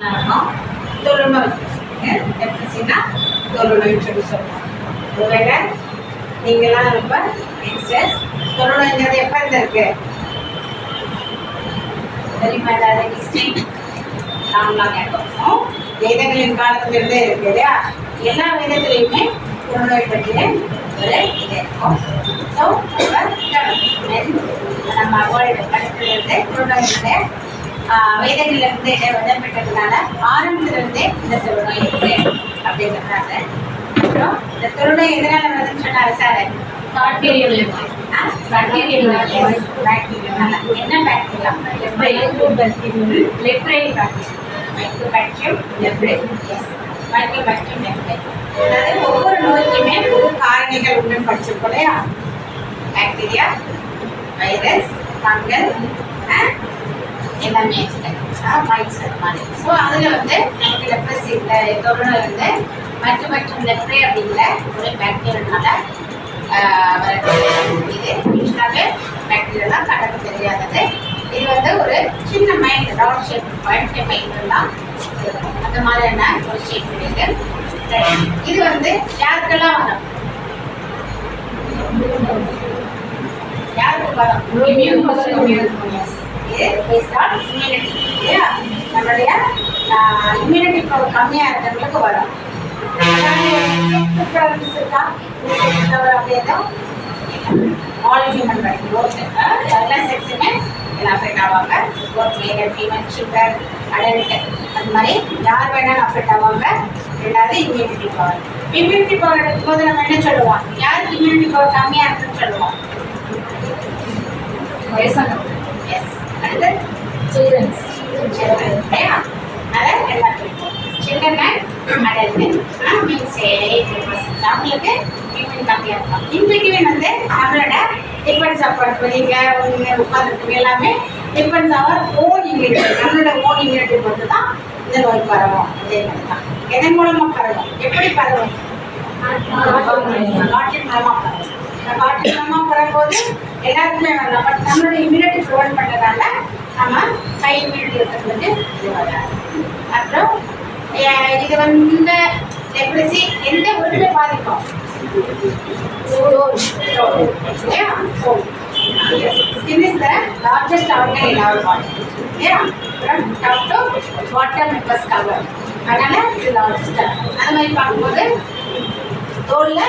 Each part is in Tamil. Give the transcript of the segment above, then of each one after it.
இருக்கும் எப்படின்னா தொழுநோய்னு சொல்லி சொல்லுவோம் ஒருவேளை நீங்களாம் ரொம்ப எக்ஸஸ் தொழுநோய்ங்கிறது எப்போ இருந்திருக்கு தெரியுமா ஏதாவது ஹிஸ்ட்ரி நாம்லாம் கேட்போம் வேதங்களின் காலத்திலிருந்தே இருக்கு இல்லையா எல்லா வேதத்துலையுமே தொழுநோய் பற்றிய ஒரு இது இருக்கும் ஸோ நம்ம வேர்ல்டு கட்டத்திலிருந்து தொழுநோயினுடைய வேதங்களிலிருந்து விதப்பட்டதுனால ஆரம்பத்திலிருந்தே இந்த தொழுநோய் இருக்கு அப்படிங்கிறதால அப்புறம் இந்த தொழுநோய் எதனால வருதுன்னு சொன்னாரு சார் பாக்டீரியா என்ன bacteria leprae mycobacterium leprae mycobacterium leprae அதாவது ஒவ்வொரு நோய்க்குமே ஒரு காரணிகள் உண்டு படிச்சிருக்கோம் இல்லையா? பாக்டீரியா வைரஸ் ஃபங்கல் எல்லாமே மைட்ஸ் அது மாதிரி ஸோ அதில் வந்து நமக்கு லெப்ரஸ் இல்லை தொழில் வந்து மற்ற மற்றும் லெப்ரே அப்படிங்கிற ஒரு பாக்டீரியனால இது யூஸ்வலாகவே பாக்டீரியா கணக்கு தெரியாதது இது வந்து ஒரு சின்ன mind round shape point shape mind தான் அந்த மாதிரியான ஒரு ஷேப் இருக்கு இது வந்து யாருக்கெல்லாம் வரும் யாருக்கு வரும் Immune system. Yes. இது இல்லையா? நம்மளுடைய இம்யூனிட்டி பவர் கம்மியாக இருக்கிறவங்களுக்கு வரும். ப்ராப்ளம்ஸ் இருக்கா அப்படின்னா ஆல் ஹியூமன் ரைட் போத் எல்லா செக்ஸுமே அஃபெக்ட் ஆவாங்க? Both male and female children adult அது மாதிரி யார் வேணாலும் அஃபெக்ட் ஆவாங்க. ரெண்டாவது இம்யூனிட்டி பவர் இம்யூனிட்டி பவர் எடுக்கும்போது நம்ம என்ன சொல்லுவோம்? யாருக்கு இம்யூனிட்டி பவர் கம்மியாக இருக்குன்னு சொல்லுவோம்? வயசானவங்க எஸ் அடுத்து சில்ட்ரன்ஸ் children இல்லையா அதான் எல்லாத்துக்கும் சில்ட்ரன் அண்ட் அடல்ட் மீன்ஸ் அவங்களுக்கு இம்யூன் கம்மியாக இருக்கும் இன்பிட்வீன் வந்து நம்மளோட டிபெண்ட்ஸ் அப்பார்ட் நீங்கள் உட்காந்துருக்கு எல்லாமே டிபெண்ட்ஸ் அவர் ஓன் இம்யூனிட்டி நம்மளோட ஓன் இம்யூனிட்டி பொறுத்து தான் இந்த நோய் பரவும் அதே மாதிரி தான் எதன் மூலமாக பரவும் எப்படி பரவும் காற்றின் மூலமாக பரவும் இந்த காற்றின் மூலமாக பரவும்போது எல்லாருக்குமே வரலாம் பட் நம்மளோட இம்யூனிட்டி ப்ரொவைட் பண்ணுறதால நம்ம ஹை இம்யூனிட்டி இருக்கிறது இது வராது அப்புறம் இது வந்து இந்த லெப்ரசி எந்த உறுப்பை பாதிக்கும்? இல்லையா? Skin is the largest organ in our body. Yeah, from அதனால இது அது மாதிரி பார்க்கும்போது தோல்ல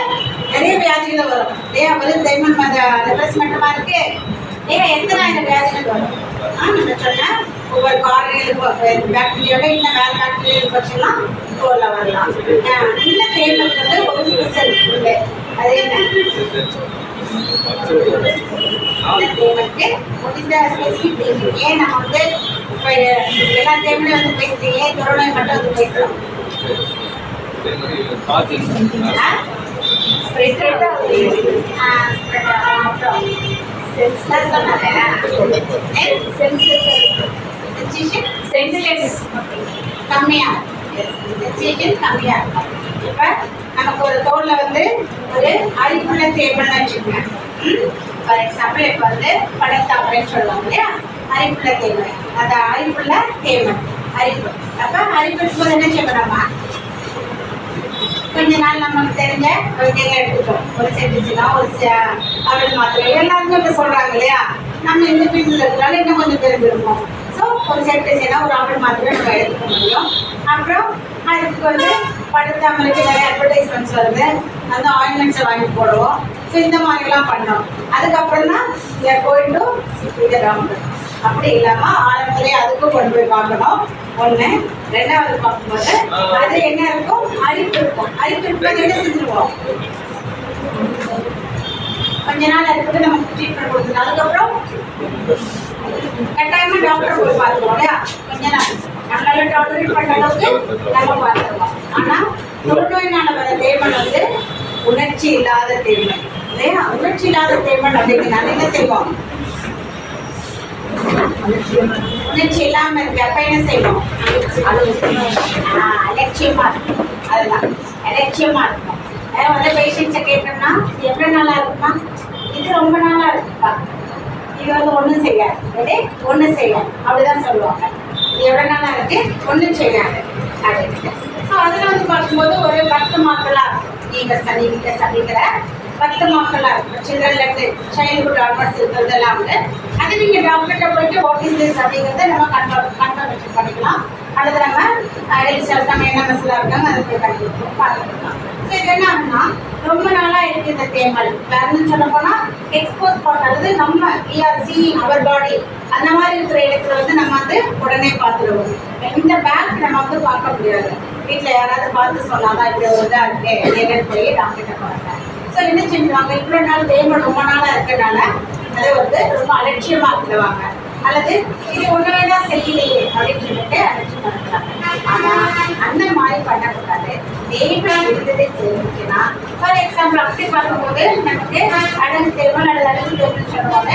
நிறைய வியாதிகள் வரும். இல்லையா வெறும் தைமன் அந்த லெப்ரஸ் மட்டுமா இருக்கு? இல்லையா எத்தனை இந்த வியாதிகள் வரும் ஆ நம்ம ஒவ்வொரு காரணிகளுக்கு பாக்டீரியாவோட இன்னும் வேறு பாக்டீரியல் வச்சுலாம் தோல்ல வரலாம். ஆ, இந்த வந்து ஒரு ஸ்பெஷல் உண்டு அது என்ன? தேவனுக்கு முடிந்த ஸ்பெசிஃபிக் ஏன் நம்ம வந்து இப்போ எல்லா தேவனையும் வந்து பேசுறீங்க? ஏன் கொரோனா மட்டும் வந்து பேசுறோம்? ஆ? ஆ, அப்புறம் சென்ஸ்லாம் சொன்னாங்க சென்சேஷன் சென்சிலெஸ் கம்மியா சென்சேஷன் கம்மியா இருக்கும் இப்போ நமக்கு ஒரு தோல்ல வந்து ஒரு அரிப்புள்ள தேவல்னு வச்சுக்கோங்க ஃபார் எக்ஸாம்பிள் இப்போ வந்து படத்தாமரைன்னு சொல்லுவாங்க இல்லையா அரிப்புள்ள தேவை அந்த அரிப்புள்ள தேவல் அரிப்பு அப்போ அரிப்பு இருக்கும்போது என்ன செய்வோம் நம்ம கொஞ்ச நாள் நமக்கு தெரிஞ்ச வைத்தியங்கள் எடுத்துட்டோம் ஒரு சென்டிசினா ஒரு அவள் மாத்திரை. எல்லாருமே இப்போ சொல்கிறாங்க இல்லையா? நம்ம இந்த ஃபீல்டில் இருக்கிறாலும் இன்னும் கொஞ்சம் தெரிஞ்சிருக்கோம் ஸோ ஒரு சென்டிசினா ஒரு அவள் மாத்திரை நம்ம எடுத்துக்க முடியும். அப்புறம் அதுக்கு வந்து படுத்தாமலுக்கு நிறைய அட்வர்டைஸ்மெண்ட்ஸ் வருது. அந்த ஆயின்மெண்ட்ஸை வாங்கி போடுவோம். ஸோ இந்த மாதிரிலாம் பண்ணோம். அதுக்கப்புறம் தான் இங்கே போயிட்டு இது டாக்டர் அப்படி இல்லாமல் ஆரம்பத்திலே அதுக்கும் கொண்டு போய் பார்க்கணும். ஒன்று ரெண்டாவது பார்க்கும்போது அது என்ன இருக்கும்? அரிப்பு இருக்கும். அரிப்பு இருக்கும் என்ன செஞ்சுருவோம்? கொஞ்ச நாள் அதுக்கு நமக்கு ட்ரீட்மெண்ட் கொடுத்துருங்க அதுக்கப்புறம் கட்டாயமா டாக்டர் போய் பார்த்துருவோம் இல்லையா? கொஞ்ச நாள். நம்மளால டாக்டர் பண்ற அளவுக்கு நம்ம பார்த்துருவோம். ஆனா தொழுநோயினால வர தேவன் வந்து உணர்ச்சி இல்லாத தேவன் இல்லையா? உணர்ச்சி இல்லாத தேவன் அப்படிங்கிறனால என்ன செய்வோம்? உணர்ச்சி இல்லாம இருக்கு அப்ப என்ன செய்வோம் அலட்சியமா இருக்கும். அதுதான். அலட்சியமா இருக்கும். வேற வந்து பேஷண்ட்ஸை கேட்டோம்னா எவ்வளவு நாளா இருக்குமா? இது ரொம்ப நாளா இருக்குப்பா. இது வந்து ஒண்ணும் செய்யாது. ஒண்ணு செய்யாது. அப்படிதான் சொல்லுவாங்க. இது எவ்வளவு நாளா இருக்கு? நமக்கு ஒன்றும் செய்யாது. அப்படின்னு ஸோ அதில் வந்து பார்க்கும்போது ஒரு பத்து மாக்களா நீங்கள் சதிக்கிட்ட சதிக்கிற பத்து மாக்களா இருக்கும் சில்ட்ரன்லேருந்து சைல்ட்ஹுட் ஆல்மோஸ்ட் இருக்கிறதெல்லாம் வந்து அது நீங்கள் டாக்டர்கிட்ட போயிட்டு ஓடிசி திஸ் அப்படிங்கிறத நம்ம கன்ஃபார்ம் கன்ஃபர்மேஷன் பண்ணிக்கலாம். அல்லது நம்ம எலிசல் நம்ம என்ன மசிலாக இருக்காங்க அதை போய் கண்டுபிடிச்சோம் பார்த்துக்கலாம். ஸோ இது என்ன ஆகுனா ரொம்ப நாளாக இருக்குது இந்த தேமல். வேறுன்னு சொல்ல போனால் எக்ஸ்போஸ் பண்ணுறது நம்ம இஆர்சி அவர் பாடி அந்த மாதிரி இருக்கிற இடத்துல வந்து நம்ம வந்து உடனே பார்த்துருவோம். இந்த பேக் நம்ம வந்து பார்க்க முடியாது. வீட்டில் யாராவது பார்த்து சொன்னாதான் இப்படி ஒரு இதாக இருக்கு என்னன்னு போய் டாக்டர்கிட்ட பார்த்தேன் ஸோ என்ன செஞ்சுவாங்க இவ்வளோ நாள் தேமல் ரொம்ப நாளாக இருக்கனால அதை வந்து ரொம்ப அலட்சியமாக இருந்துவாங்க அல்லது இது ஒண்ணு வேண்டாம் சரியில்லையே அப்படின்னு சொல்லிட்டு அலட்சியம் பண்ணுறாங்க ஆனால் அந்த மாதிரி பண்ணக்கூடாது. தெய்வம் இருந்ததே தெரிஞ்சுன்னா ஃபார் எக்ஸாம்பிள் அப்படி பார்க்கும்போது நமக்கு அடங்கு தேமல் அல்லது அடங்கு தேமல் சொல்லுவாங்க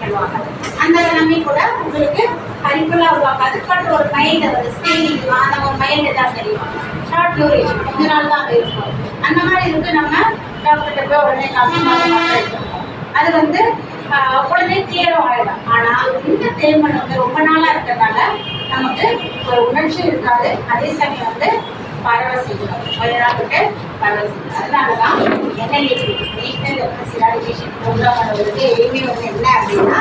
சொல்லுவாங்க. அந்த எல்லாமே கூட உங்களுக்கு கரிக்குலாக உருவாக்காது. பட் ஒரு மைண்ட் ஒரு ஸ்டேஜிங் அந்த ஒரு மைண்ட் தான் தெரியும். ஷார்ட் டியூரேஷன் கொஞ்ச நாள் தான் இருக்கும். அந்த மாதிரி இருக்கு நம்ம டாக்டர்கிட்ட போய் உடனே காமிச்சு அது வந்து உடனே கிளியரும் ஆகிடும் ஆனால் இந்த தேர்மன் வந்து ரொம்ப நாளாக இருக்கிறதுனால நமக்கு ஒரு உணர்ச்சி இருக்காது. அதே சமயம் வந்து பரவ செய்யும் கொஞ்ச நாள் விட்டு பரவ செய்யும் அதனால தான் என்எல்ஏபி நேஷனல் லெப்ரசி ப்ரோக்ராமோட வந்து எய்மே வந்து என்ன அப்படின்னா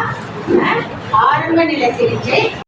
ஆரம்ப நிலை சிகிச்சை